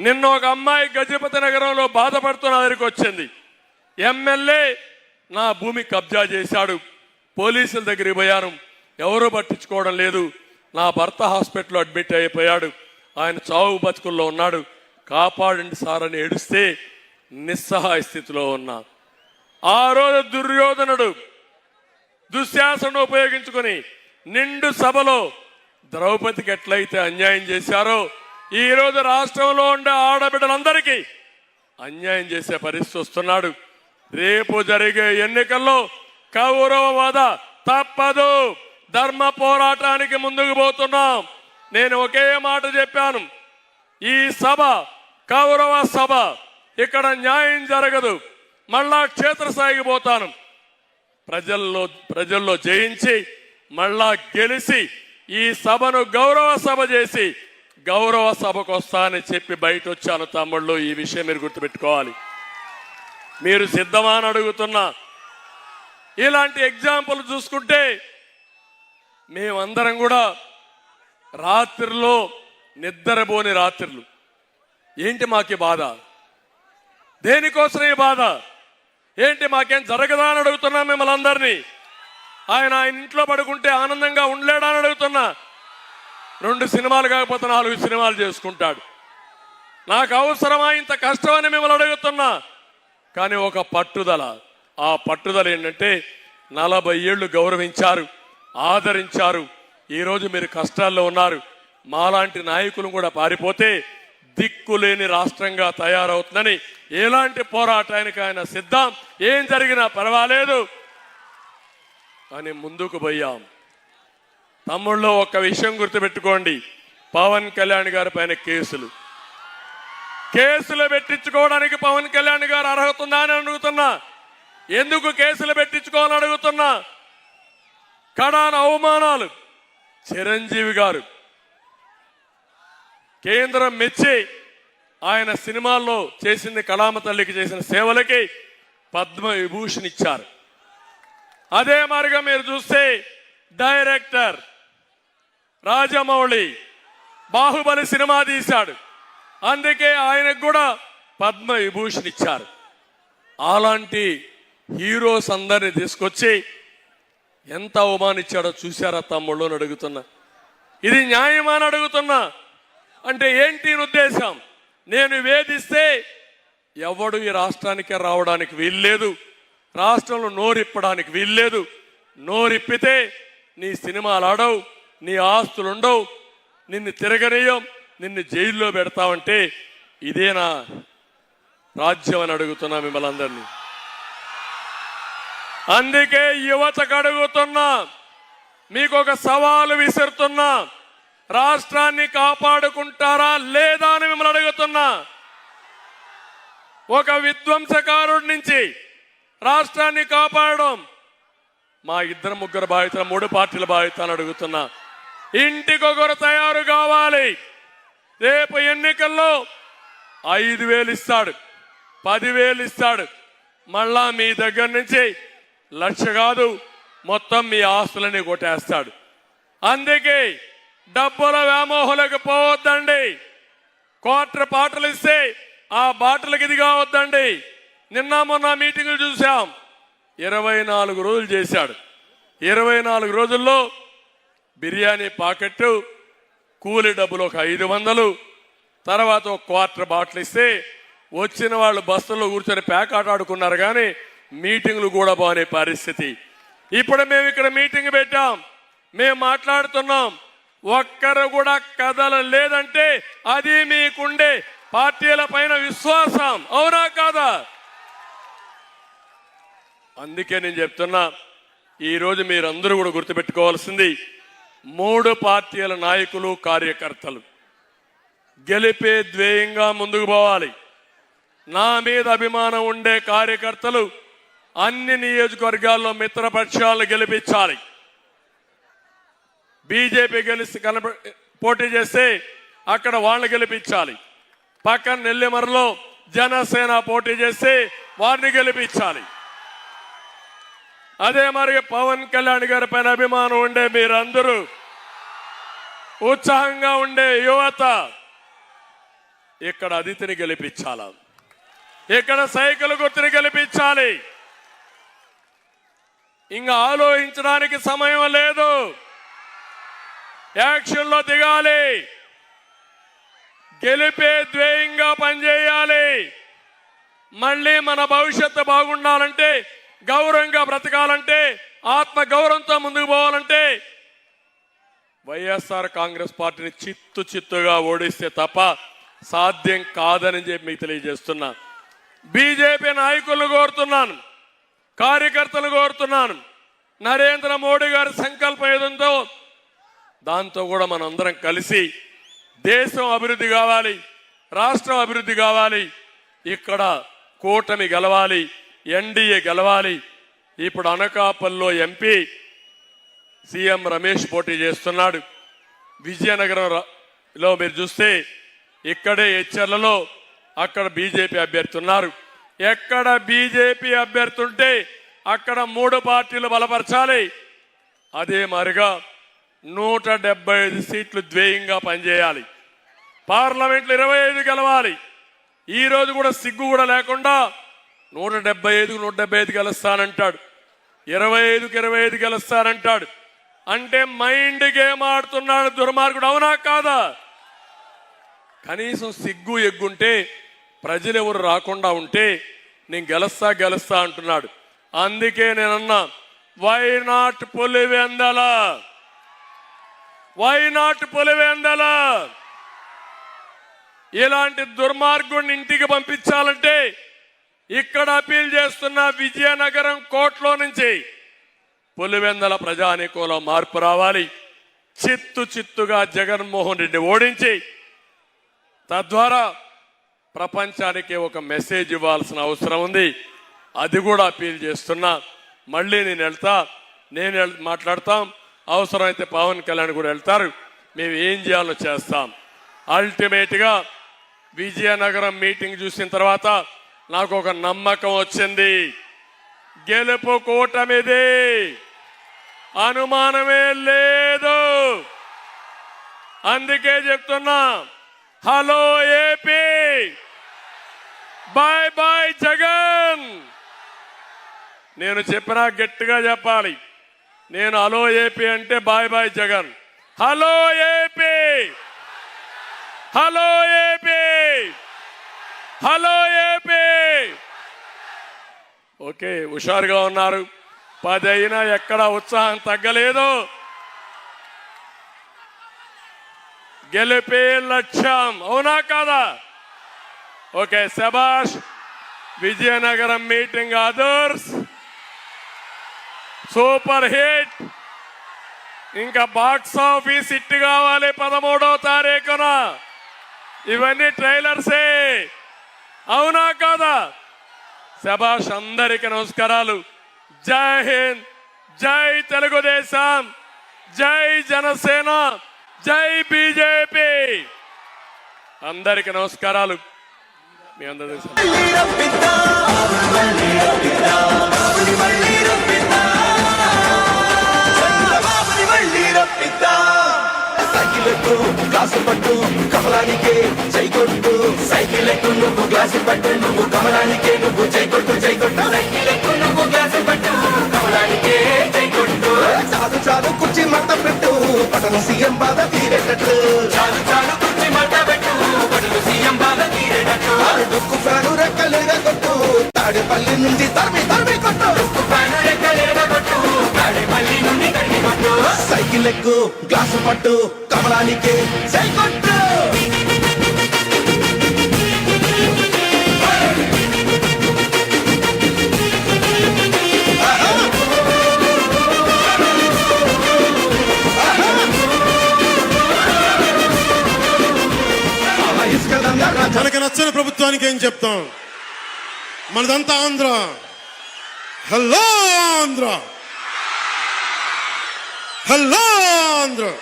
నిన్న ఒక అమ్మాయి గజపతి నగరంలో బాధపడుతున్న దగ్గరికి వచ్చింది. ఎమ్మెల్యే నా భూమి కబ్జా చేశాడు. పోలీసుల దగ్గరికి పోయాను. ఎవరూ పట్టించుకోవడం లేదు. నా భర్త హాస్పిటల్లో అడ్మిట్ అయిపోయాడు. ఆయన చావు బతుకుల్లో ఉన్నాడు. కాపాడండి సార్ అని ఏడుస్తే నిస్సహాయ స్థితిలో ఉన్నా. ఆ రోజు దుర్యోధనుడు దుశ్శాసనం ఉపయోగించుకొని నిండు సభలో ద్రౌపదికి ఎట్లయితే అన్యాయం చేశారో ఈరోజు రాష్ట్రంలో ఉండే ఆడబిడ్డలందరికీ అన్యాయం చేసే పరిస్థితి వస్తున్నాడు. రేపు జరిగే ఎన్నికల్లో కౌరవవాద తప్పదు. ధర్మ పోరాటానికి ముందుకు పోతున్నాం. నేను ఒకే మాట చెప్పాను. ఈ సభ కౌరవ సభ ఇక్కడ న్యాయం జరగదు. మళ్ళా క్షేత్రస్థాయికి పోతాను. ప్రజల్లో ప్రజల్లో జయించి మళ్ళా గెలిచి ఈ సభను గౌరవ సభ చేసి గౌరవ సభకు వస్తా అని చెప్పి బయట వచ్చాను తమ్ముళ్ళు ఈ విషయం మీరు గుర్తుపెట్టుకోవాలి. మీరు సిద్ధమా అని అడుగుతున్నా. ఇలాంటి ఎగ్జాంపుల్ చూసుకుంటే మేమందరం కూడా రాత్రిలో నిద్రపోని రాత్రులు. ఏంటి మాకి బాధ? దేనికోసం ఈ బాధ? ఏంటి మాకేం జరగదా అని అడుగుతున్నా మిమ్మల్ని అందరినీ. ఆయన ఆయన ఇంట్లో పడుకుంటే ఆనందంగా ఉండలేడా అని అడుగుతున్నా. రెండు సినిమాలు కాకపోతే నాలుగు సినిమాలు చేసుకుంటాడు. నాకు అవసరమా ఇంత కష్టమని మిమ్మల్ని అడుగుతున్నా. కానీ ఒక పట్టుదల. ఆ పట్టుదల ఏంటంటే నలభై ఏళ్ళు గౌరవించారు ఆదరించారు. ఈరోజు మీరు కష్టాల్లో ఉన్నారు. మాలాంటి నాయకులు కూడా పారిపోతే దిక్కులేని రాష్ట్రంగా తయారవుతుందని ఎలాంటి పోరాటానికి ఆయన సిద్ధం? ఏం జరిగినా పర్వాలేదు. అని ముందుకు పోయాం. తమ్ముళ్ళు ఒక్క విషయం గుర్తుపెట్టుకోండి. పవన్ కళ్యాణ్ గారి పైన కేసులు. కేసులు పెట్టించుకోవడానికి పవన్ కళ్యాణ్ గారు అర్హత ఉందా అని అడుగుతున్నా. ఎందుకు కేసులు పెట్టించుకోవాలని అడుగుతున్నా. కడాన అవమానాలు. చిరంజీవి గారు. కేంద్రం మెచ్చి ఆయన సినిమాల్లో చేసింది కళామ తల్లికి చేసిన సేవలకి పద్మ విభూషణ్ ఇచ్చారు అదే మార్గం మీరు చూస్తే డైరెక్టర్ రాజమౌళి బాహుబలి సినిమా తీశాడు. అందుకే ఆయనకు కూడా పద్మ విభూషణ్ ఇచ్చారు అలాంటి హీరోస్ అందరిని తీసుకొచ్చి ఎంత అవమానించాడో చూశారా తమ్ముళ్ళు అడుగుతున్నా. ఇది న్యాయమా అని అడుగుతున్నా. అంటే ఏంటి ఉద్దేశం? నేను వేధిస్తే ఎవడు ఈ రాష్ట్రానికి రావడానికి వీల్లేదు. రాష్ట్రంలో నోరిప్పడానికి వీల్లేదు. నోరిప్పితే నీ సినిమాలు ఆడవు. నీ ఆస్తులు ఉండవు. నిన్ను తిరగనీయం నిన్ను జైల్లో పెడతావంటే ఇదేనా రాజ్యం అని అడుగుతున్నా మిమ్మల్ని అందరినీ. అందుకే యువతకు అడుగుతున్నా మీకు ఒక సవాలు విసురుతున్నా రాష్ట్రాన్ని కాపాడుకుంటారా లేదా అని మిమ్మల్ని అడుగుతున్నా. ఒక విధ్వంసకారుడి నుంచి రాష్ట్రాన్ని కాపాడడం మా ఇద్దరు ముగ్గురు బాధ్యత మూడు పార్టీల బాధ్యత అని అడుగుతున్నా. ఇంటికొకరు తయారు కావాలి. రేపు ఎన్నికల్లో ఐదు వేలు ఇస్తాడు పదివేలు ఇస్తాడు. మళ్ళా మీ దగ్గర నుంచి లక్ష కాదు మొత్తం మీ ఆస్తులని కొట్టేస్తాడు. అందుకే డబ్బుల వ్యామోహలకు పోవద్దండి. క్వార్టర్ పాటలు ఇస్తే ఆ బాటలకు ఇది కావద్దండి. నిన్న మొన్న మీటింగులు చూసాం ఇరవై నాలుగు రోజులు చేశాడు. ఇరవై నాలుగు రోజుల్లో బిర్యానీ పాకెట్టు కూలి డబ్బులు ఒక ఐదు వందలు తర్వాత ఒక క్వార్టర్ బాటిల్ ఇస్తే వచ్చిన వాళ్ళు బస్సుల్లో కూర్చొని పేకాట ఆడుకున్నారు కానీ మీటింగ్లు కూడా బానే పరిస్థితి. ఇప్పుడు మేము ఇక్కడ మీటింగ్ పెట్టాం మేము మాట్లాడుతున్నాం. ఒక్కరు కూడా కథల లేదంటే అది మీకుండే పార్టీల పైన విశ్వాసం అవునా కాదా? అందుకే నేను చెప్తున్నా ఈరోజు మీరందరూ కూడా గుర్తుపెట్టుకోవాల్సింది మూడు పార్టీల నాయకులు కార్యకర్తలు. గెలిపే ధ్యేయంగా ముందుకు పోవాలి. నా మీద అభిమానం ఉండే కార్యకర్తలు అన్ని నియోజకవర్గాల్లో మిత్రపక్షాలను గెలిపించాలి. బీజేపీ గెలిచి కనప పోటీ చేస్తే అక్కడ వాళ్ళని గెలిపించాలి. పక్కన నెల్లిమరలో జనసేన పోటీ చేస్తే వారిని గెలిపించాలి. అదే మరి పవన్ కళ్యాణ్ గారి పైన అభిమానం ఉండే మీరందరూ ఉత్సాహంగా ఉండే యువత ఇక్కడ అదితిని గెలిపించాల. ఇక్కడ సైకిల్ గుర్తుని గెలిపించాలి. ఇంకా ఆలోచించడానికి సమయం లేదు. యాక్షన్లో దిగాలి. గెలిపే ద్వేయంగా పనిచేయాలి. మళ్ళీ మన భవిష్యత్తు బాగుండాలంటే గౌరవంగా బ్రతకాలంటే ఆత్మ గౌరవంతో ముందుకు పోవాలంటే వైఎస్ఆర్ కాంగ్రెస్ పార్టీని చిత్తు చిత్తుగా ఓడిస్తే తప్ప సాధ్యం కాదని చెప్పి మీకు తెలియజేస్తున్నా. బీజేపీ నాయకులను కోరుతున్నాను కార్యకర్తలు కోరుతున్నాను. నరేంద్ర మోడీ గారి సంకల్పం ఏదంతో దాంతో కూడా మనందరం కలిసి దేశం అభివృద్ధి కావాలి రాష్ట్రం అభివృద్ధి కావాలి ఇక్కడ కూటమి గెలవాలి ఎన్డీఏ గెలవాలి. ఇప్పుడు అనకాపల్లో ఎంపీ సీఎం రమేష్ పోటీ చేస్తున్నాడు. విజయనగరం లో మీరు చూస్తే ఇక్కడే హెచ్చర్లలో అక్కడ బీజేపీ అభ్యర్థి ఉన్నారు ఎక్కడ బీజేపీ అభ్యర్థి ఉంటే అక్కడ మూడు పార్టీలు బలపరచాలి. అదే మరిగా నూట డెబ్బై ఐదు సీట్లు ద్వేయంగా పనిచేయాలి. పార్లమెంట్లు ఇరవై ఐదు గెలవాలి. ఈరోజు కూడా సిగ్గు కూడా లేకుండా నూట డెబ్బై ఐదుకు నూట డెబ్బై ఐదు గెలుస్తానంటాడు. ఇరవై ఐదుకి ఇరవై ఐదు గెలుస్తానంటాడు. అంటే మైండ్ గేమ్ ఆడుతున్నాడు దుర్మార్గుడు. అవునా కాదా? కనీసం సిగ్గు ఎగ్గుంటే ప్రజలు ఎవరు రాకుండా ఉంటే నేను గెలుస్తా గెలుస్తా అంటున్నాడు. అందుకే నేనన్నా why not Pulivendula? Why not Pulivendula? ఇలాంటి దుర్మార్గుడిని ఇంటికి పంపించాలంటే ఇక్కడ అపీల్ చేస్తున్న విజయనగరం కోర్టులో నుంచి పులివెందల ప్రజానికోలో మార్పు రావాలి. చిత్తు చిత్తుగా జగన్మోహన్ రెడ్డి ఓడించి తద్వారా ప్రపంచానికి ఒక మెసేజ్ ఇవ్వాల్సిన అవసరం ఉంది. అది కూడా అపీల్ చేస్తున్నా. మళ్ళీ నేను వెళ్తా నేను మాట్లాడతాం. అవసరమైతే పవన్ కళ్యాణ్ కూడా వెళ్తారు. మేము ఏం చేయాలో చేస్తాం. అల్టిమేట్గా విజయనగరం మీటింగ్ చూసిన తర్వాత నాకు ఒక నమ్మకం వచ్చింది. గెలుపు కూటమిది. అనుమానమే లేదు. అందుకే చెప్తున్నా hello AP bye bye Jagan. నేను చెప్పినా గట్టిగా చెప్పాలి. నేను హలో ఏపీ అంటే bye bye Jagan. Hello AP hello AP hello AP. Okay హుషారుగా ఉన్నారు. పది అయినా ఎక్కడ ఉత్సాహం తగ్గలేదు. గెలిపే లక్ష్యం అవునా కాదా? ఓకే శబాష్ Vizianagaram meeting others super hit. ఇంకా బాక్స్ ఆఫీస్ హిట్ కావాలి పదమూడవ తారీఖున. ఇవన్నీ ట్రైలర్సే. అవునా కాదా? శబాష్ అందరికీ నమస్కారాలు. జై హింద్ జై తెలుగుదేశం జై జనసేన జై బీజేపీ. అందరికి నమస్కారాలు. మీ అందరి సైకిల్ పట్టు కమలానికి జై సైకిల్ ఎక్కు నువ్వు గ్లాసు పట్టు. పటను సీఎం బాధ తీరేటట్లు చాలు చాలు కుర్చి మాట పెట్టు. కొడుకు సీఎం బాధ తీరేటట్లు డుక్కు ఫ్యాను రెక్కలేగా కొట్టు. తాడేపల్లి నుండి తరిమి తరిమి కొట్టు. డుక్కు ఫ్యాను రెక్కలేగా కొట్టు. తాడేపల్లి నుండి తరిమి కొట్టు. సైకిల్ ఎక్కు గ్లాసు పట్టు. కమలానికి జై కొట్టు. నచ్చని ప్రభుత్వానికి ఏం చెప్తాం? మనదంతా ఆంధ్ర. హలో ఆంధ్ర. హలో ఆంధ్ర.